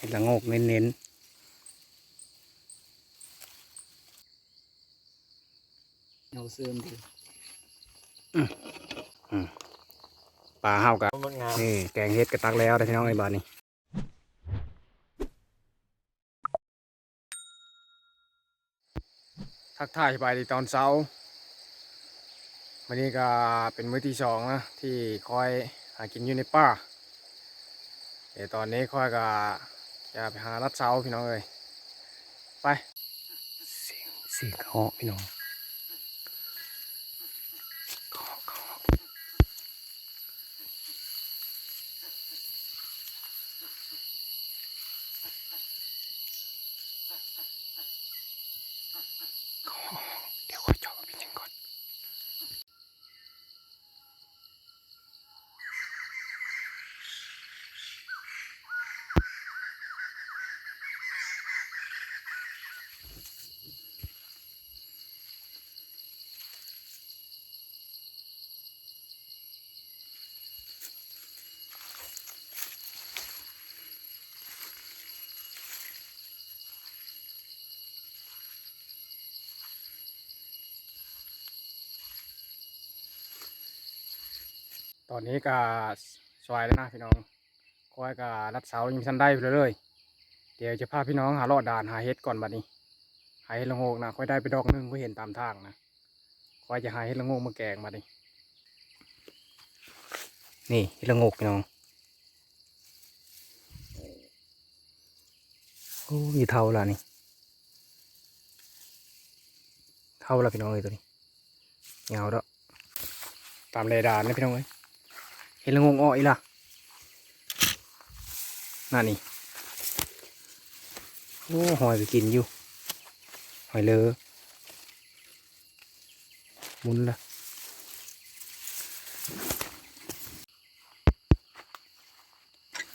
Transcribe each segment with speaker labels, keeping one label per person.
Speaker 1: เห็ดละโงกเน้นๆ
Speaker 2: เอาเสื่อมดิ
Speaker 1: ปลาเฮากับ
Speaker 2: มันงาม
Speaker 1: นี่แกงเฮ็ดกระตักแล้วได้อพี่น้องไอ้บาทนี่ทักทายไปดีตอนเช้าวันนี้ก็เป็นมื้อที่สองนะที่คอยหากินอยู่ในป่าเดี๋ยวตอนนี้คอยก็ จะไปหารัดเสาพี่น้องเลยไปเสียงเสียงเขาพี่น้องเคาะเคาะ เดี๋ยวขอจอบพี่หนึ่งก่อน ตอนนี้ก็สวยแล้วนะพี่น้องคอยก็รัดเสายังทันได้ไปเลยๆเดี๋ยวจะพาพี่น้องหาลอดด่านหาเห็ดก่อนบัดนี้ หาเห็ดละโงกนะค่อยได้ไปดอกหนึงก็เห็นตามทางนะคอยจะหาเห็ดละโงกมาแกงบัดนี้นี่เห็ดละโงกพี่น้องโอ้ยเท่าละนี่เท่าละพี่น้องเลยตัวนี้เงาแล้วตามเรดาร์นะพี่น้องเอ้ย เห็นละงงอ้อยล่ะนั่นนี่โอ้หอยไปกินอยู่ หอยเลอมุนละ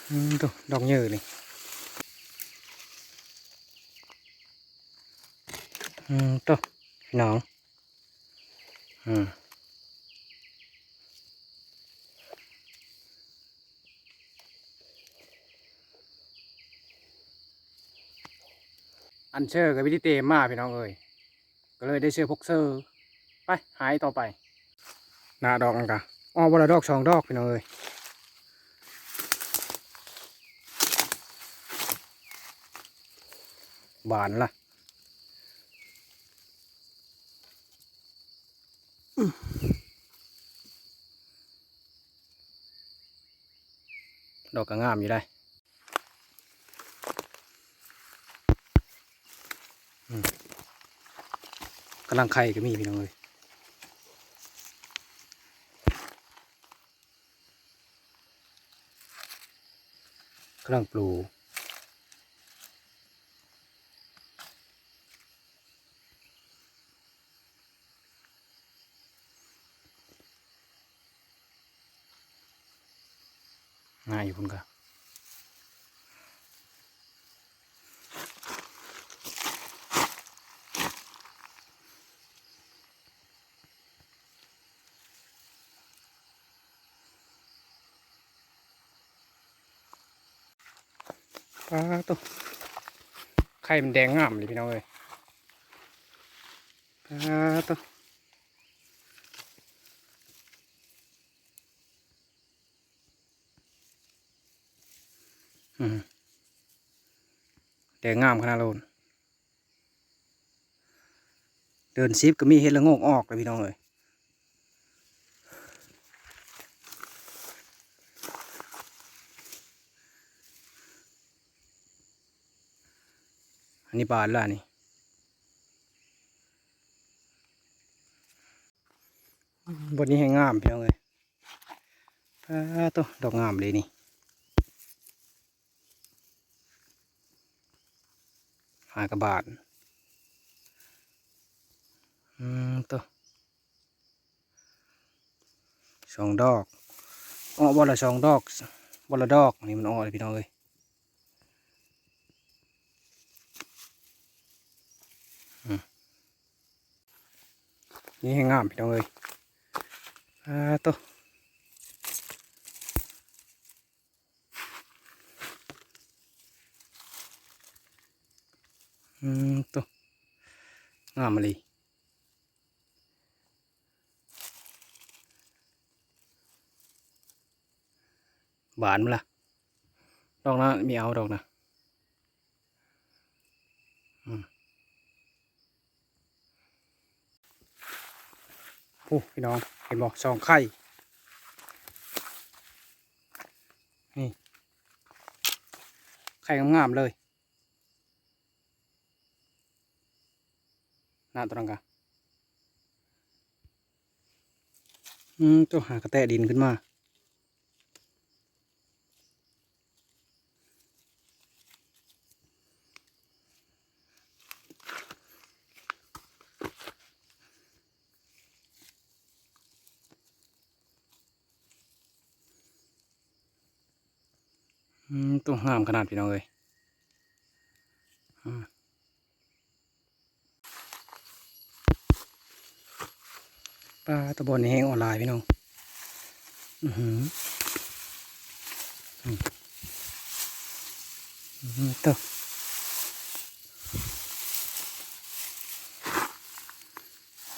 Speaker 1: อืมตัวดอกเยอะนี่อืมตัวพี่น้องอืม อันเชอร์กับวิธีเตมมาพี่น้องเอ้ยก็เลยได้เสื้อพกเซอร์ไปหายต่อไปหน้าดอกนั่นกะอ้อบละดอกสองดอกพี่น้องเอ้ยบานละดอกก็งามอยู่ได้ กำลังไข่ก็มีพี่น้องเลยกำลังปลูกง่ายอยู่คุณกะ ปลาตัวไข่มันแดงงามเลยพี่น้องเลยปลาตัวอืมแดงงามขนาดโลนเดินซิปก็มีเห็ดละโงกออกเลยพี่น้องเลย นนี้บานและนี่บนนี้ให้งามเพี่น้องเลยตัวดอกงามเลยนี่หากระบาดอืมตัวสองดอกอ้อบอละสองดอกบอละดอกนี่มันอ้อเลยพี่น้องเลย นี่ให้งามพี่น้องเอ้ยอ่าตัวอืมตัวงามมาเลยบานมั้ยล่ะดอกนะมีเอาดอกนะ ผู้พี่น้องเห็นบอกสองไข่นี่ไข่งามๆเลยหน้าตัวนั้นกะอืมตัวหากระแตดินขึ้นมา ตัวงามขนาดพี่น้องเลยปลาตะบอนแห้งออนไลน์พี่น้อง อือหืออือือตัว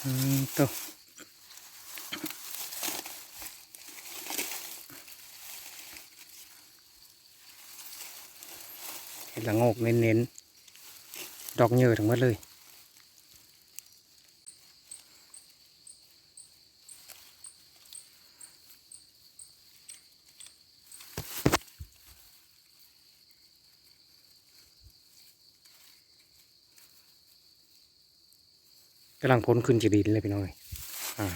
Speaker 1: อืมตัว ห็ดละงกเน้นๆ ดอกเยื่อทั้งหมดเลย กำลังพ้นขึ้นจีดินเลยพี่น้อยอ่า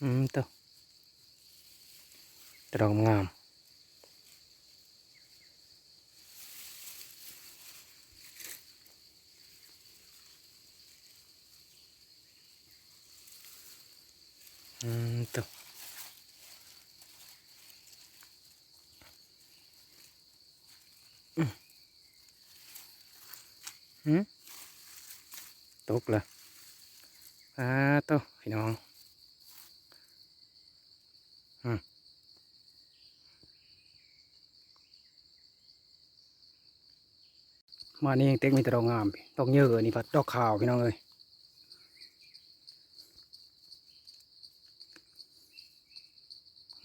Speaker 1: อืมเต้าแต่ดอกงาม อืมเต้าอืม อืตกเลยอ่าโตพี่น้องมานี่ยังเต็กมีแต่ดอกงามดอกเยอะนี่พัดดอกขาวพี่น้องเอ้ย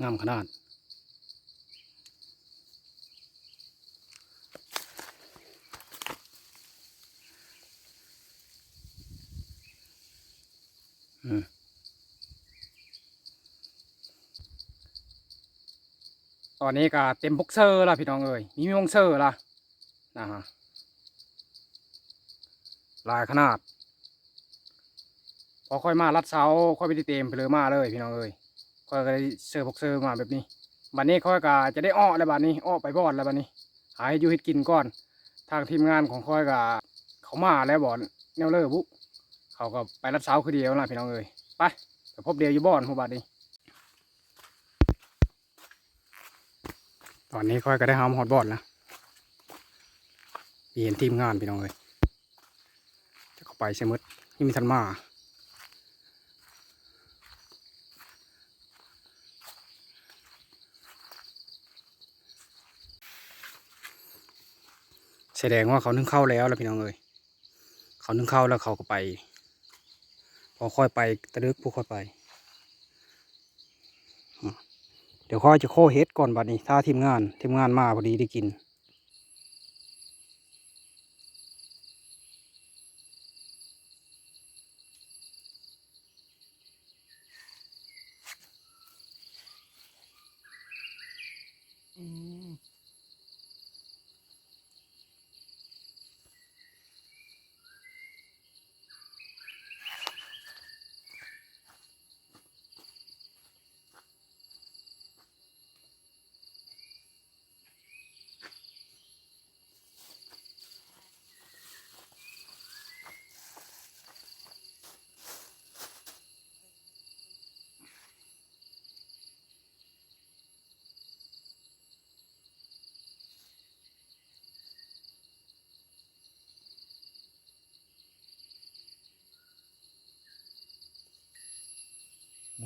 Speaker 1: งามขนาด ตอนนี้ก็เต็มบ็อกเซอร์ละพี่น้องเอ้ยมีมีบ็อกเซอร์ละนะฮะลายขนาด พอค่อยมารัดเสาค่อยไปเต็มไปเลยมาเลย พี่น้องเอ้ยค่อยก็ได้เซอร์บ็อกเซอร์มาแบบนี้บัดนี้ค่อยก็จะได้อ้อแล้วบัดนี้อ้อไปบอดแล้วบัดนี้ หาให้อยู่ให้กินก่อน ทางทีมงานของค่อยก็เขามาแล้วบอดแนวเลอร์บุ เขาก็ไปรัดเสาคือเดียวนะพี่น้องเอ้ยไปไปพบเดียวอยู่บ้านผู้บาดนี้ตอนนี้ค่อยก็ได้หามฮอดบอดแล้วเห็นทีมงานพี่น้องเลยจะเข้าไปใช่มดยังมีทันมาแสดงว่าเขานึ่งเข้าแล้วแล้วพี่น้องเลยเขานึ่งเข้าแล้วเขาก็ไป พอค่อยไปตะลึกผู้ค่อยไป เดี๋ยวค่อยจะโค้เฮ็ดก่อนบัดนี้ ถ้าทีมงานทีมงานมาพอดีได้กิน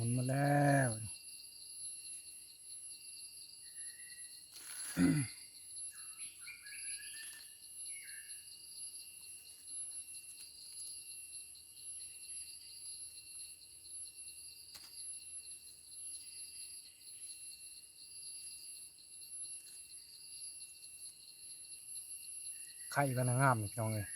Speaker 1: มุนมาแล้วไข่ก็นางงามอีกน้องเลย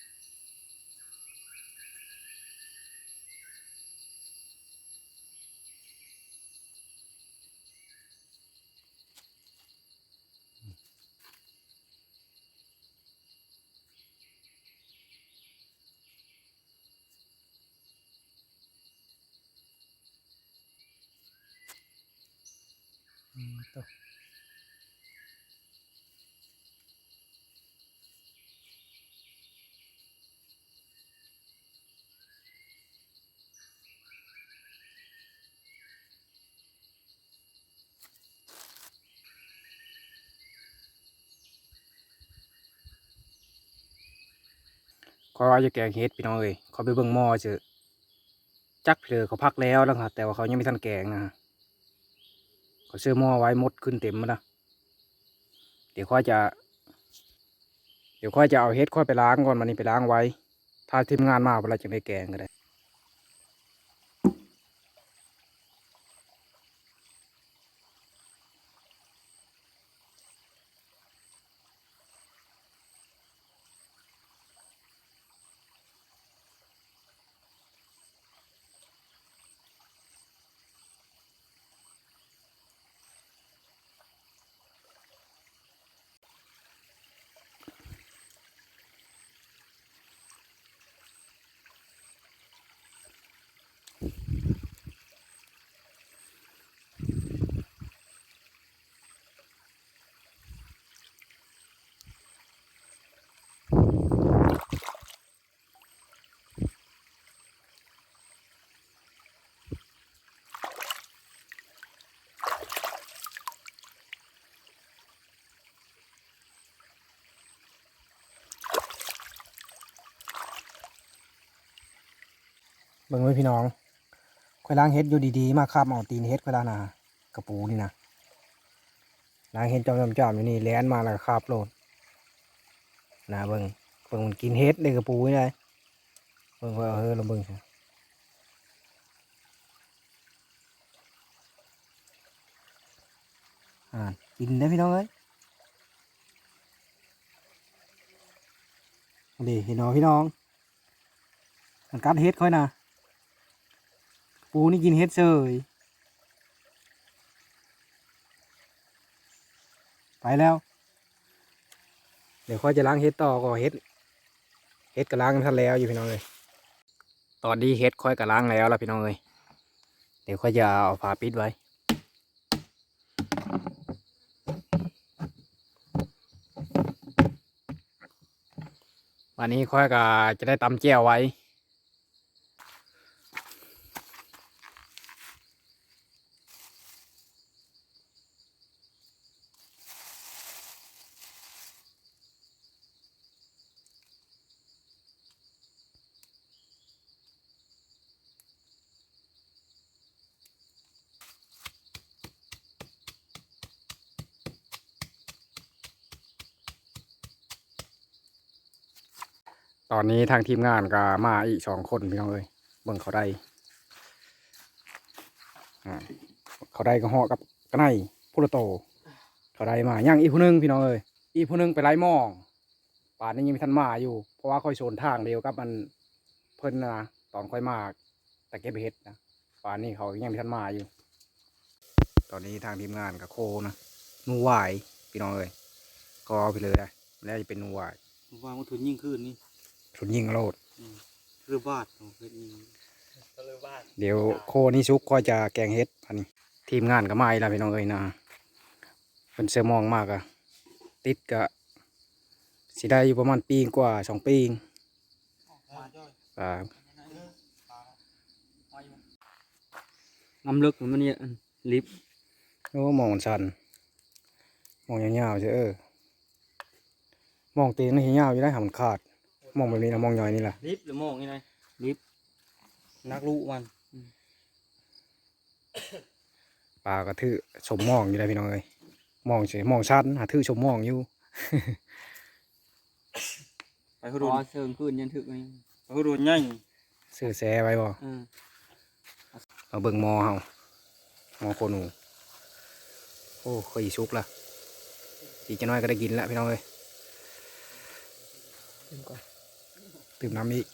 Speaker 1: ขอว่าจะแกงเฮ็ดพี่น้องเอ้ยเขาไปเบิ่งหม้อเจอจักเพลอเขาพักแล้วแล้วค่ะแต่ว่าเขายังไม่ทันแกงนะเขาเชื่อหม้อไว้หมดขึ้นเต็มแล้วนะเดี๋ยวค่อยจะ เดี๋ยวค่อยจะเอาเฮ็ดค่อยไปล้างก่อนวันนี้ไปล้างไว้ ถ้าทีมงานมาเวลาจะได้แกงก็ได้ บิ่งไว้พี่น้องค่อยล้างเฮ็ดอยู่ดีๆ มาคาบเอาตีนเฮ็ดค่อยล้างนะกระปูนี่นะล้างเฮ็ดจอมๆๆอยู่นี่แล่นมาแล้วคาบโลดนะเบิ่งเบิ่งมันกินเฮ็ดในกระปูนี่เลยเบิ่งว่าเออเราเบิ่งสิอ่ากินได้พี่น้องเอ้ยดีพี่น้องพี่น้องมันกัดเฮ็ดค่อยนะ ปูนี่กินเฮ็ดเฉยไปแล้ว เดี๋ยวค่อยจะล้างเฮ็ดต่อก็เฮ็ดเฮ็ดก็ล้างทันแล้วอยู่พี่น้องเลยตอนนี้เฮ็ดค่อยก็ล้างแล้วล่ะพี่น้องเลยเดี๋ยวค่อยจะเอาฝาปิดไว้วันนี้ค่อยก็จะได้ตำแจ่วไว้ ตอนนี้ทางทีมงานก็มาอีกสองคนพี่น้องเอ้ยเบิ่งเขาได้เขาได้ก็เหาะกับกระไนพุระโต เขาได้มาย่างอีกผู้หนึงพี่น้องเอ้ยอีกผู้หนึงไปไล่มองป่านนี้ยังม่ทันมาอยู่ เพราะว่าค่อยโซนทางเดียวกับมันเพิ่นนะตอนค่อยมาแต่เก็บเห็ดนะป่านนี้เขายังม่ทันมาอยู่ ตอนนี้ทางทีมงานกับโคนะนูหวายพี่น้องเอ้ยก็เอาไปเลยนะแล้วจะเป็นนูหวาย
Speaker 2: วางมันทุนยิ่งขึ้นนี่
Speaker 1: ชุดยิงโลด
Speaker 2: เรือบาทของเพชรนี่
Speaker 1: เดี๋ยวโคนี่ซุกก็จะแกงเฮ็ดพันนี้ทีมงานก็มาอีกแล้วพี่น้องเอ้ยนะเป็นเสือมองมากอะติดกะสิได้อยู่ประมาณปีกว่าสองปีอ่า
Speaker 2: น้ำลึกมันเนี่ยอันลิฟต์
Speaker 1: โอ้มองมันชันมองยาวๆใช่เออมองตีนนี่ยาวอยู่ได้หามันขาด มองแบบนี้นะมองย่อยนี่แหละ
Speaker 2: ลิฟต์หรือโมองยังไงลิฟต์นักลูกมัน
Speaker 1: ปลากระทือชมมองอยู่ได้พี่น้องเอ้ยมองเฉยมองชันหาทือชมมองอยู่
Speaker 2: ไปเขาโดนเชิงขึ้นยันถึกไงไปเขาโดนง่าย
Speaker 1: ซื้อแซไว้บ่
Speaker 2: เออ
Speaker 1: เอาเบิ่งหมอเฮาหมอโคหนูโอ้เคยสุกละอีกจะน้อยก็ได้กินละพี่น้องเอ้ย
Speaker 2: ตื่นก่อน
Speaker 1: ตื่มน้ำอีก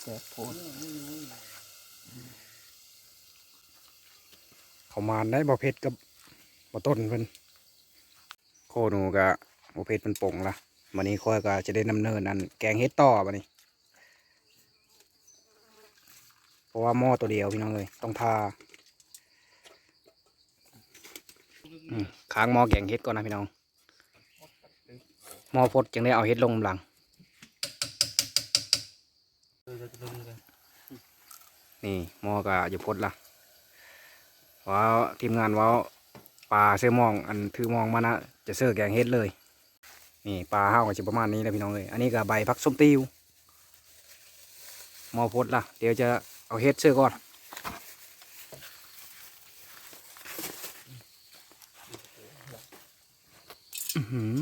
Speaker 2: แสบโพด
Speaker 1: เขามานได้บ่เผ็ดกับบ่ต้นเพิ่นโคหนูก็บ่เผ็ดเป็นป่งละวันนี้ค่อยก็จะได้นำเนินอันแกงเฮ็ดต่อบัดนี้ เพราะว่าหม้อตัวเดียวพี่น้องเลยต้องทาค้างหม้อแกงเฮ็ดก่อนนะพี่น้องหม้อพดจึงได้เอาเฮ็ดลงหลัง นี่มอก็อยู่พดละว้าวทีมงานว้าวปลาเสื้อมองอันถือมองมานะจะเสื้อแกงเฮ็ดเลย นี่ปลาห้าวก็จะประมาณนี้แหละพี่น้องเลยอันนี้ก็ใบพักส้มติวมอพดละเดี๋ยวจะเอาเฮ็ดเสื้อก่อนอื้อหือ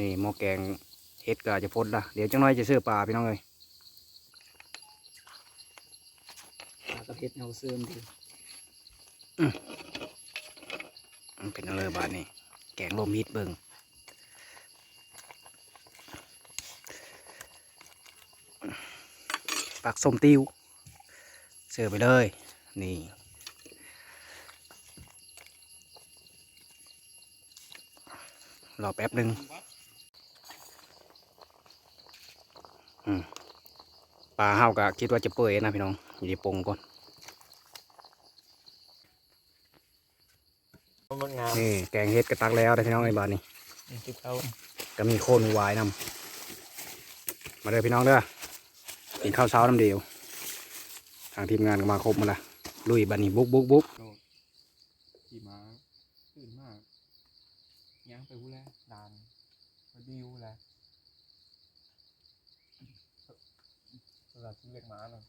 Speaker 1: นี่หม้อแกงเฮ็ดก็จะพดละเดี๋ยวจังน้อยจะเสื้อปลาพี่น้องเลย
Speaker 2: ปลากระเพชรเอาเสริมดี
Speaker 1: มันเป็นอะไรบาดนี่แกงลมฮิตเบิงปักส้มติวเสิร์ฟไปเลย นี่รอแป๊บหนึ่งอืม ปลาเฮากะคิดว่าจะเปื่อยนะพี่น้องอยู่ในปรุงก่อน
Speaker 2: มันงาม
Speaker 1: นี่แกงเฮ็ดกระตักแล้วได้พี่น้องไอ้บาดนี่
Speaker 2: จิบเอา
Speaker 1: ก็มีโคนวายนำมาเด้อพี่น้องเด้อกินข้าวเช้าน้ำเดียว ทางทีมงานก็มาครบหมาละลุยบันนี้บุกบุกบุก
Speaker 2: ขี่ม้าตื่นมากย่างไปหู้แล้วดานมาดิวแล้ว สำหรับที่เล็กม้าเนาะ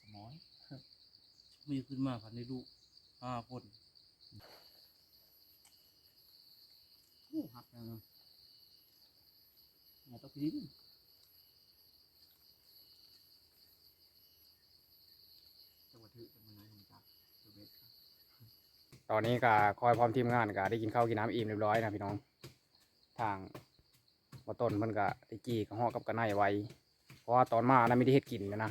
Speaker 2: สมอน
Speaker 3: มีขึ้นมาพันในลูกห้าคนโอ้หักแล้วเนาะมาต้องพิมพ์
Speaker 2: จังหวัดถือจังหวัดไหนของจักรเดอะเบสครับ
Speaker 1: ตอนนี้ก็คอยพร้อมทีมงานก็ได้กินข้าวกินน้ำอิ่มเรียบร้อยนะพี่น้อง ทางบ่ต้นเพิ่นก็ได้จีกับห่อกับกระไนไว้ เพราะว่าตอนมานะไม่ได้เฮ็ดกินเลยนะ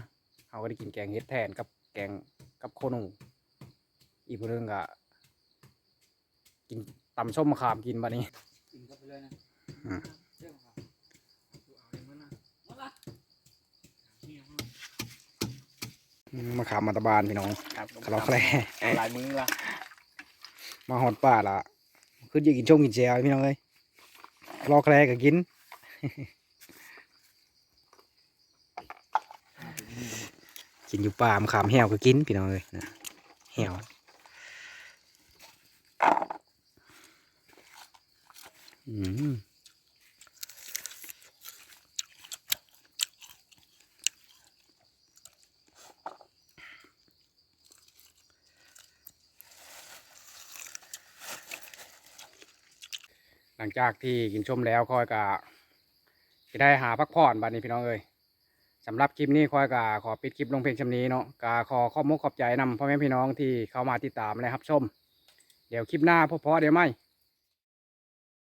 Speaker 1: เขาก็ได้กินแกงเฮ็ดแทนกับแกงกับโคนูอีกผู้หนึงก็กินตำส้มมะขามกินบัดนี้
Speaker 3: กินเข้าไปเลยนะ
Speaker 1: อืม
Speaker 3: เรื่องของ
Speaker 2: ดูเอาเองมั้ยนะ
Speaker 3: หมดละ
Speaker 2: เนี่ยมัน
Speaker 1: อืมมะขามมาตะบานพี่น้อง
Speaker 2: ครับ
Speaker 1: คาราแคร่
Speaker 2: เอาลายมือละ
Speaker 1: มาหอดป่าละขึ้นอยืกินช่วงกินแจวพี่น้องเอ้ยรอแคลก็กิน กินอยู่ป่ามขามแห้วก็กินพี่น้องเอ้ยนะแห้วอืมหลังจากที่กินชมแล้วคอยกะจะได้หาพักผ่อนบัดนี้พี่น้องเอ้ย สำหรับคลิปนี้คอยกาขอปิดคลิปลงเพียงชำนี้เนาะกาขอขอบมุกขอบใจนำพ่อแม่พี่น้องที่เข้ามาติดตามและรับชม เดี๋ยวคลิปหน้าพบพอเดี๋ยวไม่